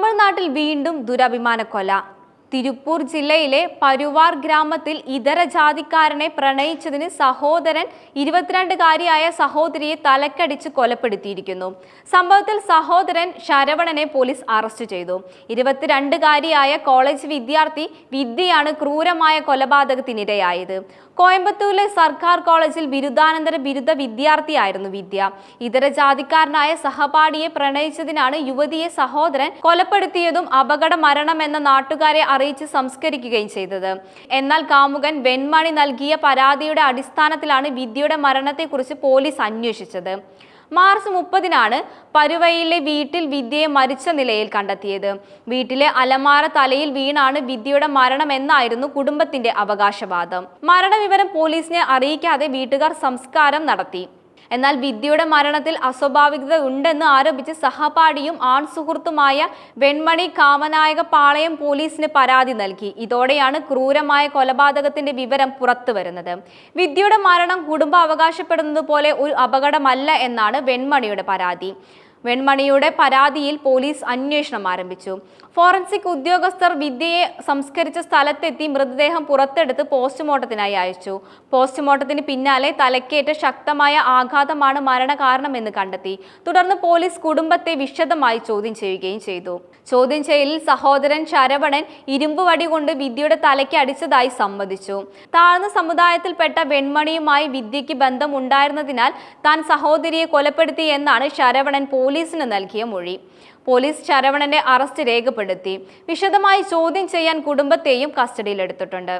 തമിഴ്നാട്ടിൽ വീണ്ടും ദുരഭിമാന കൊല തിരുപ്പൂർ ജില്ലയിലെ പരുവാർ ഗ്രാമത്തിൽ ഇതര ജാതിക്കാരനെ പ്രണയിച്ചതിന് സഹോദരൻ ഇരുപത്തിരണ്ടുകാരിയായ സഹോദരിയെ തലക്കടിച്ച് കൊലപ്പെടുത്തിയിരിക്കുന്നു. സംഭവത്തിൽ സഹോദരൻ ശരവണനെ പോലീസ് അറസ്റ്റ് ചെയ്തു. ഇരുപത്തിരണ്ടുകാരിയായ കോളേജ് വിദ്യാർത്ഥി വിദ്യയാണ് ക്രൂരമായ കൊലപാതകത്തിനിരയായത്. കോയമ്പത്തൂരിലെ സർക്കാർ കോളേജിൽ ബിരുദാനന്തര ബിരുദ വിദ്യാർത്ഥിയായിരുന്നു വിദ്യ. ഇതര ജാതിക്കാരനായ സഹപാഠിയെ പ്രണയിച്ചതിനാണ് യുവതിയെ സഹോദരൻ കൊലപ്പെടുത്തിയതും അപകട മരണമെന്ന നാട്ടുകാരെ അറിയിച്ച് സംസ്കരിക്കുകയും ചെയ്തത്. എന്നാൽ കാമുകൻ വെൺമണി നൽകിയ പരാതിയുടെ അടിസ്ഥാനത്തിലാണ് വിദ്യയുടെ മരണത്തെക്കുറിച്ച് പോലീസ് അന്വേഷിച്ചത്. മാർച്ച് മുപ്പതിനാണ് പരുവയിലെ വീട്ടിൽ വിദ്യയെ മരിച്ച നിലയിൽ കണ്ടെത്തിയത്. വീട്ടിലെ അലമാര തലയിൽ വീണാണ് വിദ്യയുടെ മരണം എന്നായിരുന്നു കുടുംബത്തിന്റെ അവകാശവാദം. മരണവിവരം പോലീസിനെ അറിയിക്കാതെ വീട്ടുകാർ സംസ്കാരം നടത്തി. എന്നാൽ വിദ്യയുടെ മരണത്തിൽ അസ്വാഭാവികത ഉണ്ടെന്ന് ആരോപിച്ച് സഹപാഠിയും ആൺ സുഹൃത്തുമായ വെൺമണി കാമനായക പാളയം പോലീസിന് പരാതി നൽകി. ഇതോടെയാണ് ക്രൂരമായ കൊലപാതകത്തിന്റെ വിവരം പുറത്തു വരുന്നത്. വിദ്യയുടെ മരണം കുടുംബം അവകാശപ്പെടുന്നത് പോലെ ഒരു അപകടമല്ല എന്നാണ് വെൺമണിയുടെ പരാതി. വെൺമണിയുടെ പരാതിയിൽ പോലീസ് അന്വേഷണം ആരംഭിച്ചു. ഫോറൻസിക് ഉദ്യോഗസ്ഥർ വിദ്യയെ സംസ്കരിച്ച സ്ഥലത്തെത്തി മൃതദേഹം പുറത്തെടുത്ത് പോസ്റ്റ്മോർട്ടത്തിനായി അയച്ചു. പോസ്റ്റ്മോർട്ടത്തിന് പിന്നാലെ തലക്കേറ്റ ശക്തമായ ആഘാതമാണ് മരണകാരണമെന്ന് കണ്ടെത്തി. തുടർന്ന് പോലീസ് കുടുംബത്തെ വിശദമായി ചോദ്യം ചെയ്യുകയും ചെയ്തു. ചോദ്യം ചെയ്യലിൽ സഹോദരൻ ശരവണൻ ഇരുമ്പ് വടി കൊണ്ട് വിദ്യയുടെ തലയ്ക്ക് അടിച്ചതായി സമ്മതിച്ചു. താഴ്ന്ന സമുദായത്തിൽപ്പെട്ട വെൺമണിയുമായി വിദ്യയ്ക്ക് ബന്ധമുണ്ടായിരുന്നതിനാൽ താൻ സഹോദരിയെ കൊലപ്പെടുത്തി എന്നാണ് ശരവണൻ പോലീസിന് നൽകിയ മൊഴി. പോലീസ് ശരവണന്റെ അറസ്റ്റ് രേഖപ്പെടുത്തി. വിശദമായി ചോദ്യം ചെയ്യാൻ കുടുംബത്തെയും കസ്റ്റഡിയിലെടുത്തിട്ടുണ്ട്.